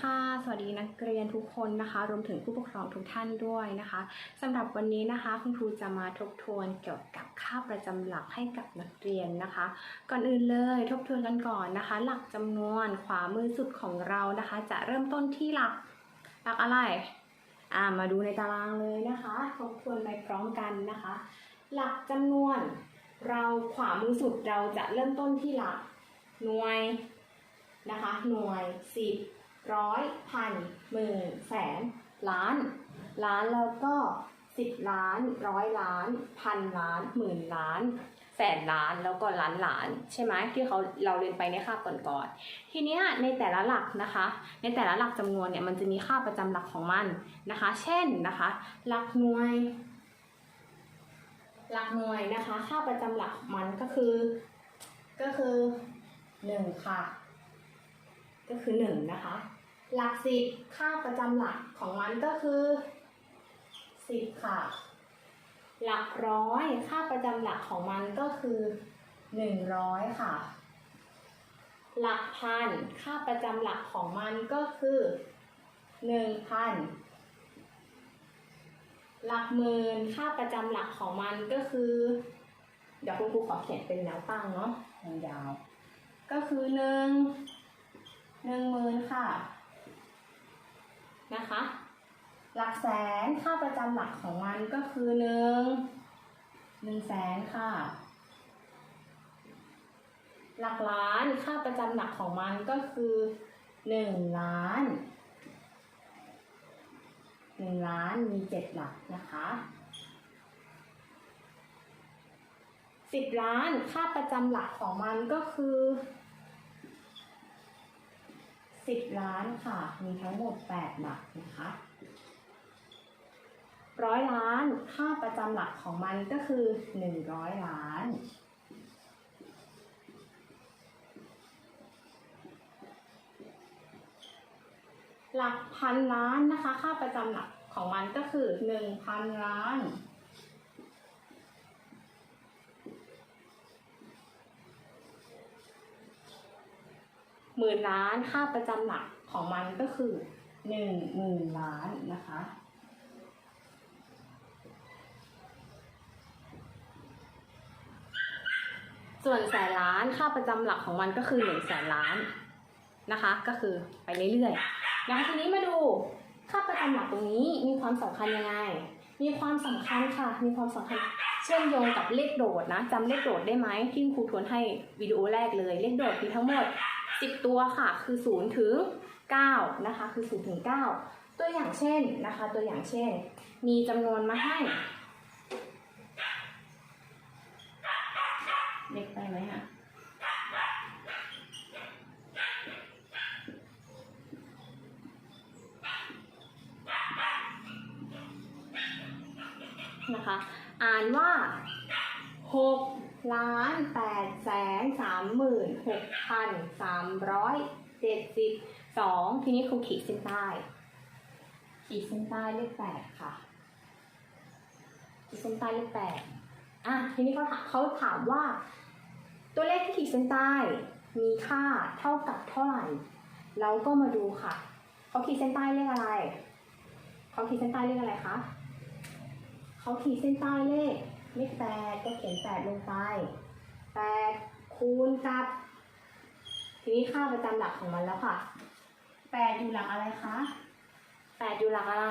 ค่ะสวัสดีนักเรียนทุกคนนะคะ รวมถึงผู้ปกครองทุกท่านด้วยนะคะสำหรับวันนี้นะคะคุณครูจะมาทบทวนเกี่ยวกับค่าประจำหลักให้กับนักเรียนนะคะ ก่อนอื่นเลยทบทวนกันก่อนนะคะ หลักจำนวนขวามือสุดของเรานะคะ จะเริ่มต้นที่หลักหลักอะไรอ่ามาดูในตารางเลยนะคะทบทวนไปพร้อมกันนะคะ หลักจำนวน เราขวามือสุดเราจะเริ่มต้นที่หลักหน่วยนะคะ หน่วยสิบ ร้อยพันหมื่นแสนล้าน ล้านแล้วก็สิบล้านร้อยล้านพันล้านหมื่นล้าน แสนล้านแล้วก็ล้านล้าน ใช่ไหมที่เขาเราเรียนไปในคาบก่อนๆทีเนี้ยในแต่ละหลักนะคะ ในแต่ละหลักจำนวนเนี่ยมันจะมีค่าประจำหลักของมันนะคะ เช่นนะคะ หลักหน่วย หลักหน่วยนะคะ ค่าประจำหลักมันก็คือ ก็คือหนึ่งค่ะ ก็คือหนึ่งนะคะ หลักสิบค่าประจำหลักของมันก็คือสิบค่ะ หลักร้อยค่าประจำหลักของมันก็คือหนึ่งร้อยค่ะ หลักพันค่าประจำหลักของมันก็คือหนึ่งพันหลักหมื่นค่าประจำหลักของมันก็คือ เดี๋ยวคุณครูขอเขียนเป็นแนวตั้งเนาะยาว ก็คือหนึ่งหนึ่งหมื่นค่ะ นะคะ หลักแสนค่าประจำหลักของมันก็คือหนึ่งหนึ่งแสนค่ะ หลักล้านค่าประจำหลักของมันก็คือหนึ่งล้านหนึ่งล้านมีเจ็ดหลักนะคะสิบล้านค่าประจำหลักของมันก็คือ สิบล้านค่ะ มีทั้งหมดแปดหลักนะคะร้อยล้านค่าประจำหลักของมันก็คือหนึ่งร้อยล้านหลักพันล้านนะคะ ค่าประจำหลักของมันก็คือหนึ่งพันล้าน หมื่นล้านค่าประจำหลักของมันก็คือหนึ่งหมื่นล้านนะคะส่วนแสนล้านค่าประจำหลักของมันก็คือหนึ่งแสนล้านนะคะ ก็คือไปเรื่อยๆนะคะทีนี้มาดูค่าประจำหลักตรงนี้มีความสำคัญยังไง มีความสำคัญค่ะ มีความสำคัญเชื่อมโยงกับเลขโดดนะจำเลขโดดได้ไหมที่ครูทวนให้วิดีโอแรกเลย เลขโดดมีทั้งหมด 10 ตัวค่ะ คือ0ถึง9นะคะ คือ0ถึง9ตัวอย่างเช่นนะคะ ตัวอย่างเช่น มีจำนวนมาให้เล็กไปไหมอะนะคะ อ่านว่าหก ล้านแปดแสนสามหมื่นหกพันสามร้อยเจ็ดสิบสองทีนี้ครูขีดเส้นใต้ ขีดเส้นใต้เลขแปดค่ะ ขีดเส้นใต้เลขแปดอะทีนี้เขาเขาถามว่า ตัวเลขที่ขีดเส้นใต้ มีค่าเท่ากับเท่าไหร่ เราก็มาดูค่ะเขาขีดเส้นใต้เลขอะไรเขาขีดเส้นใต้เลขอะไรคะเขาขีดเส้นใต้เลข เลขแปดก็เขียนแปดลงไปแปดคูณกับ ทีนี้ค่าประจำหลักของมันแล้วค่ะแปดอยู่หลักอะไรคะแปดอยู่หลักอะไร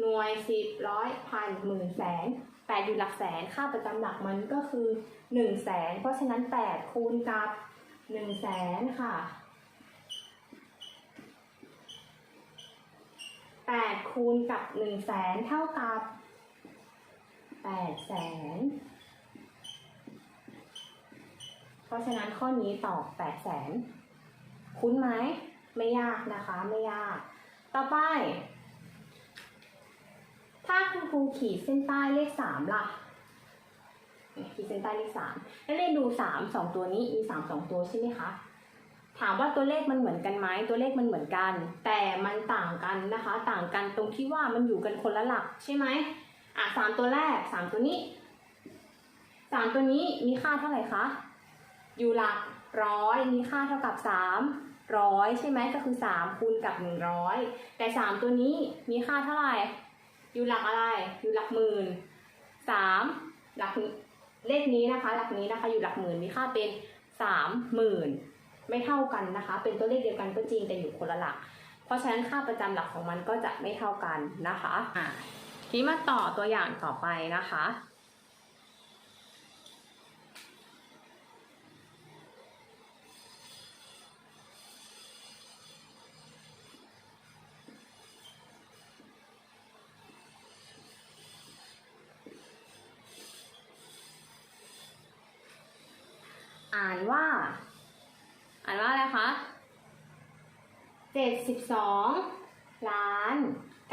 หน่วยสิบร้อยพันหมื่นแสนแปดอยู่หลักแสนค่าประจำหลักมันก็คือหนึ่งแสนเพราะฉะนั้นแปดคูณกับหนึ่งแสนค่ะแปดคูณกับหนึ่งแสนเท่ากับ แปดแสน เพราะฉะนั้นข้อนี้ตอบแปดแสน คุ้นไหม ไม่ยากนะคะ ไม่ยาก ต่อไป ถ้าคุณครูขีดเส้นใต้เลขสามล่ะ ขีดเส้นใต้เลขสามแล้วเลขดูสามสองตัวนี้ มีสามสองตัวใช่ไหมคะ ถามว่าตัวเลขมันเหมือนกันไหม ตัวเลขมันเหมือนกัน แต่มันต่างกันนะคะ ต่างกันตรงที่ว่ามันอยู่กันคนละหลักใช่ไหม อะสามตัวแรกสามตัวนี้สามตัวนี้มีค่าเท่าไหร่คะอยู่หลักร้อยมีค่าเท่ากับสามร้อยใช่ไหมก็คือสามคูณกับหนึ่งร้อยแต่สามตัวนี้มีค่าเท่าไหร่ อยู่หลักอะไร อยู่หลักหมื่นสามหลักเลขนี้นะคะ หลักนี้นะคะ อยู่หลักหมื่นมีค่าเป็นสามหมื่นไม่เท่ากันนะคะ เป็นตัวเลขเดียวกันก็จริงแต่อยู่คนละหลัก เพราะฉะนั้นค่าประจำหลักของมันก็จะไม่เท่ากันนะคะอะ ทีนี้มาต่อตัวอย่างต่อไปนะคะ อ่านว่า อ่านว่าอะไรคะเจ็ดสิบสองล้าน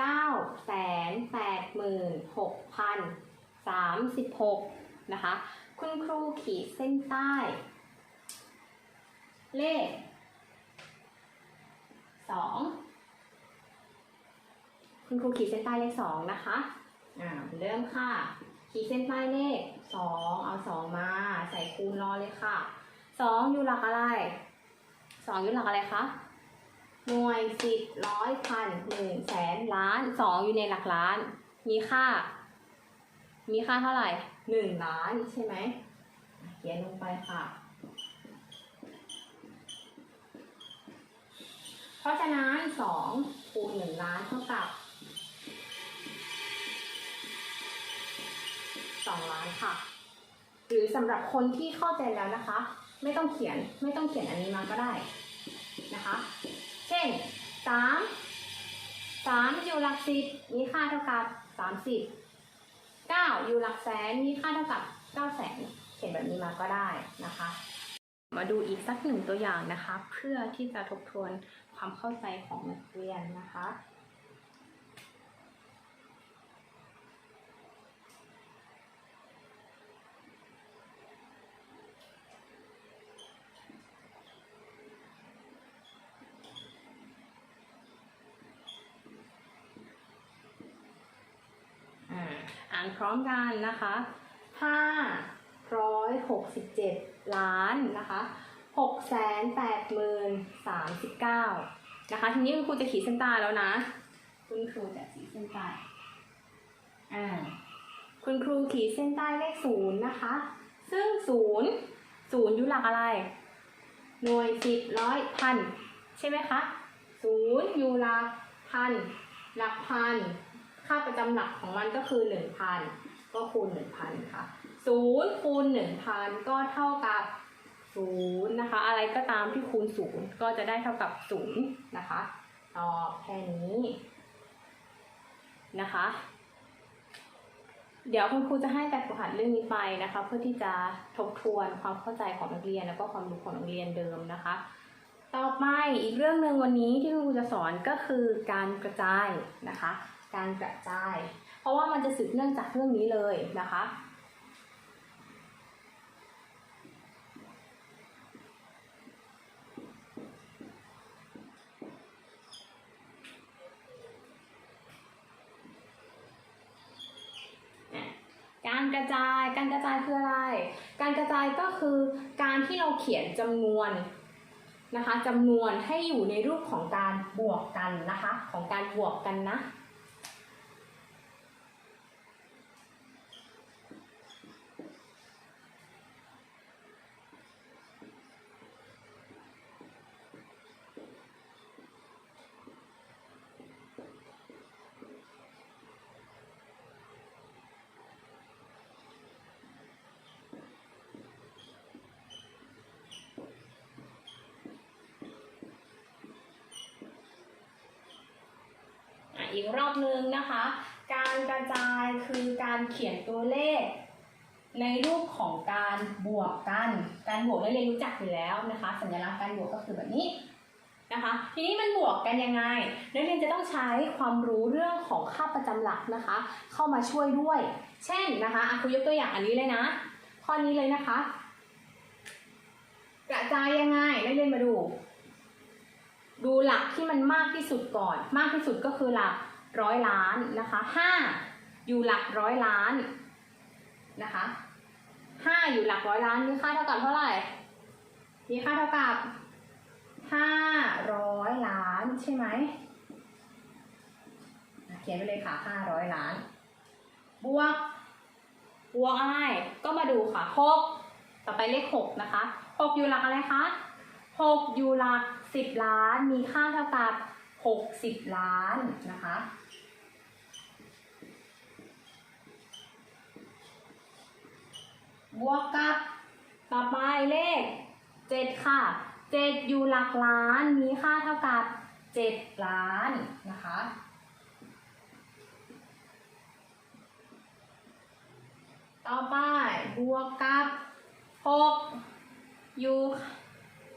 เก้าแสนแปดหมื่นหกพันสามสิบหกนะคะ คุณครูขีดเส้นใต้ เลขสองคุณครูขีดเส้นใต้เลขสองนะคะอ่าเริ่มค่ะ ขีดเส้นใต้เลขสองเอาสองมาใส่คูณรอเลยค่ะสองยู่หลักอะไรสองอยู่หลักอะไรคะ หน่วยสิบร้อยพันหมื่นแสนล้านสองอยู่ในหลักล้าน มีค่า มีค่าเท่าไหร่หนึ่งล้านใช่ไหมเขียนลงไปค่ะ เพราะฉะนั้นสองคูณหนึ่งล้านเท่ากับสองล้านค่ะ หรือสำหรับคนที่เข้าใจแล้วนะคะ ไม่ต้องเขียนไม่ต้องเขียนอันนี้มาก็ได้นะคะ เช่นสามสามอยู่หลักสิบมีค่าเท่ากับสามสิบเก้าอยู่หลักแสนมีค่าเท่ากับเก้าแสนเขียนแบบนี้มาก็ได้นะคะ มาดูอีกสักหนึ่งตัวอย่างนะคะ เพื่อที่จะทบทวนความเข้าใจของนักเรียนนะคะ อ่าอ่านพ ร้อมกันนะคะห้าร้อยหกสิบเจ็ดล้านนะคะหกแสนแปดหมื่นสามสิบเก้านะคะ ทีนี้คุณครูจะขีดเส้นใต้แล้วนะ คุณครูจะขีดเส้นใต้อ่าคุณครูขีดเส้นใต้เลขศูนย์นะคะ ซึ่งศูนย์ศูนย์อยู่หลักอะไร หน่วยสิบร้อยพันใช่ไหมคะศูนย์อยู่หลักพัน หลักพัน ค่าประจำหลักของมันก็คือหนึ่งพันก็คูณหนึ่งพันค่ะศูนย์คูณหนึ่งพันก็เท่ากับศูนย์นะคะ อะไรก็ตามที่คูณศูนย์ก็จะได้เท่ากับศูนย์นะคะตอบแค่นี้นะคะ เดี๋ยวคุณครูจะให้แบบฝึกหัดเรื่องนี้ไปนะคะ เพื่อที่จะทบทวนความเข้าใจของนักเรียน แล้วก็ความรู้ของนักเรียนเดิมนะคะ ต่อไปอีกเรื่องหนึ่งวันนี้ที่คุณครูจะสอนก็คือการกระจายนะคะ การกระจาย เพราะว่ามันจะสืบเนื่องจากเรื่องนี้เลยนะคะ การกระจายการกระจายคืออะไร การกระจายก็คือการที่เราเขียนจำนวนนะคะจำนวนให้อยู่ในรูปของการบวกกันนะคะ ของการบวกกันนะ อีกรอบนึงนะคะ การกระจายคือการเขียนตัวเลข ในรูปของการบวกกัน การบวกนักเรียนรู้จักอยู่แล้วนะคะ สัญลักษณ์การบวกก็คือแบบนี้นะคะ ทีนี้มันบวกกันยังไง นักเรียนจะต้องใช้ความรู้เรื่องของค่าประจำหลักนะคะ เข้ามาช่วยด้วย เช่นนะคะอะครูยกตัวอย่างอันนี้เลยนะ ข้อนี้เลยนะคะ กระจายยังไง นักเรียนมาดู ดูหลักที่มันมากที่สุดก่อน มากที่สุดก็คือหลักร้อยล้านนะคะห้าอยู่หลักร้อยล้านนะคะห้าอยู่หลักร้อยล้านมีค่าเท่ากับเท่าไหร่ มีค่าเท่ากับห้าร้อยล้านใช่ไหมเขียนไปเลยค่ะห้าร้อยล้าน บวก บวกอะไร ก็มาดูค่ะหกต่อไปเลขหกนะคะหกอยู่หลักอะไรคะหกอยู่หลัก สิบล้านมีค่าเท่ากับหกสิบล้านนะคะ บวกกับต่อไปเลขเจ็ดค่ะเจ็ดอยู่หลักล้านมีค่าเท่ากับเจ็ดล้านนะคะต่อไปบวกกับหกอยู่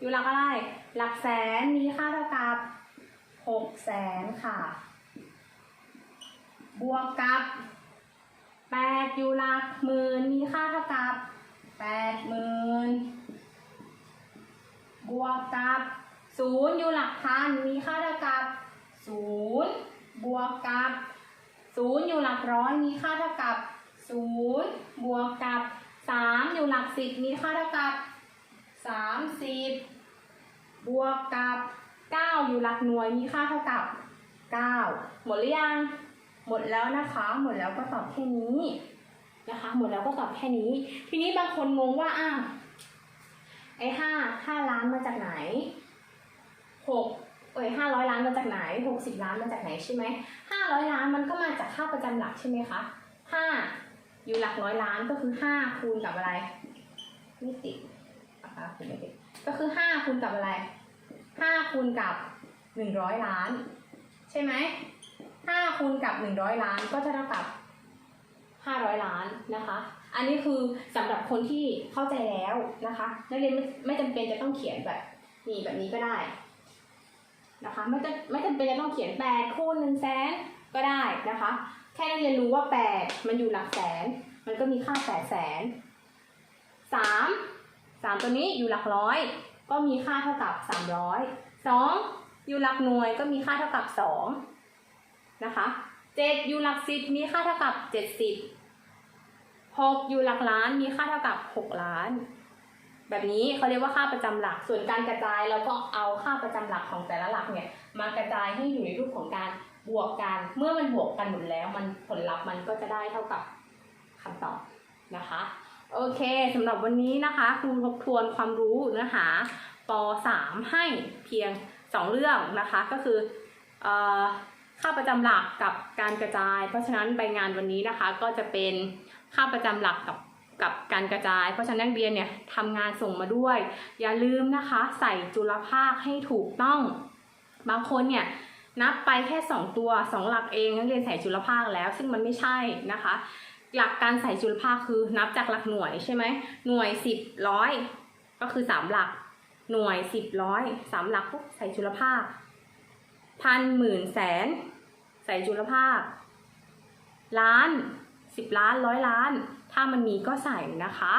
อยู่หลักอะไร หลักแสนมีค่าเท่ากับหกแสนค่ะ บวกกับแปดอยู่หลักหมื่นมีค่าเท่ากับแปดหมื่นบวกกับศูนย์อยู่หลักพันมีค่าเท่ากับศูนย์บวกกับศูนย์อยู่หลักร้อยมีค่าเท่ากับศูนย์บวกกับสามอยู่หลักสิบมีค่าเท่ากับสามสิบ บวกกับเก้าอยู่หลักหน่วยมีค่าเท่ากับเก้าหมดหรือยัง หมดแล้วนะคะ หมดแล้วก็ตอบแค่นี้นะคะ หมดแล้วก็ตอบแค่นี้ ทีนี้บางคนงงว่าอ้าวไอ้ห้าห้าล้านมาจากไหนหกเอ้ยห้าร้อยล้านมาจากไหนหกสิบล้านมาจากไหนใช่ไหมห้าร้อยล้านมันก็มาจากค่าประจำหลักใช่ไหมคะห้าอยู่หลักร้อยล้านก็คือห้าคูณกับอะไรไม่ติด นะคะคุณไม่ติดก็คือห้าคูณกับอะไรห้าคูณกับหนึ่งร้อยล้าน ใช่ไหมห้าคูณกับหนึ่งร้อยล้านก็จะเท่ากับห้าร้อยล้านนะคะ อันนี้คือสำหรับคนที่เข้าใจแล้วนะคะนักเรียนไม่ไม่จำเป็นจะต้องเขียนแบบนี่แบบนี้ก็ได้นะคะไม่จะไม่จำเป็นจะต้องเขียนแปดคูณหนึ่งแสนก็ได้นะคะ แค่นักเรียนรู้ว่าแปดมันอยู่หลักแสน มันก็มีค่าแปดแสนสาม สามตัวนี้อยู่หลักร้อย ก็มีค่าเท่ากับสามร้อยสองอยู่หลักหน่วยก็มีค่าเท่ากับสองนะคะเจ็ดอยู่หลักสิบมีค่าเท่ากับเจ็ดสิบหกอยู่หลักล้านมีค่าเท่ากับหกล้าน แบบนี้เขาเรียกว่าค่าประจำหลัก ส่วนการกระจายเราก็เอาค่าประจำหลักของแต่ละหลักเนี่ยมากระจายให้อยู่ในรูปของการบวกกัน เมื่อมันบวกกันหมดแล้ว มันผลลัพธ์มันก็จะได้เท่ากับคำตอบนะคะ โอเคสำหรับวันนี้นะคะครูทบทวนความรู้เนื้อหาป .3 ให้เพียง 2 เรื่องนะคะ ก็คืออค่าประจำหลักกับการกระจาย เพราะฉะนั้นใบงานวันนี้นะคะก็จะเป็นค่าประจำหลักกับกับการกระจาย เพราะฉะนั้นนักเรียนเนี่ยทำงานส่งมาด้วย อย่าลืมนะคะใส่จุลภาคให้ถูกต้อง บางคนเนี่ยนับไปแค่ 2 ตัว 2 หลักเองนักเรียนใส่จุลภาคแล้ว ซึ่งมันไม่ใช่นะคะ หลักการใส่จุลภาคคือนับจากหลักหน่วยใช่ไหมหน่วยสิบร้อยก็คือสามหลัก หน่วยสิบร้อยสามหลักปุ๊บใส่จุลภาคพันหมื่นแสน ใส่จุลภาค ล้านสิบล้านร้อยล้าน ถ้ามันมีก็ใส่นะคะ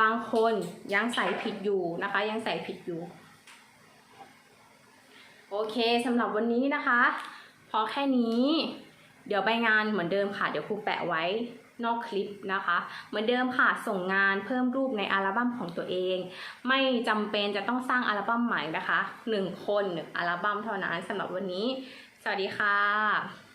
บางคนยังใส่ผิดอยู่นะคะ ยังใส่ผิดอยู่ โอเคสำหรับวันนี้นะคะ พอแค่นี้ เดี๋ยวใบงานเหมือนเดิมค่ะ เดี๋ยวครูแปะไว้ นอกคลิปนะคะ เหมือนเดิมค่ะส่งงานเพิ่มรูปในอัลบั้มของตัวเอง ไม่จำเป็นจะต้องสร้างอัลบั้มใหม่นะคะหนึ่งคนหนึ่งอัลบั้มเท่านั้นสำหรับวันนี้ สวัสดีค่ะ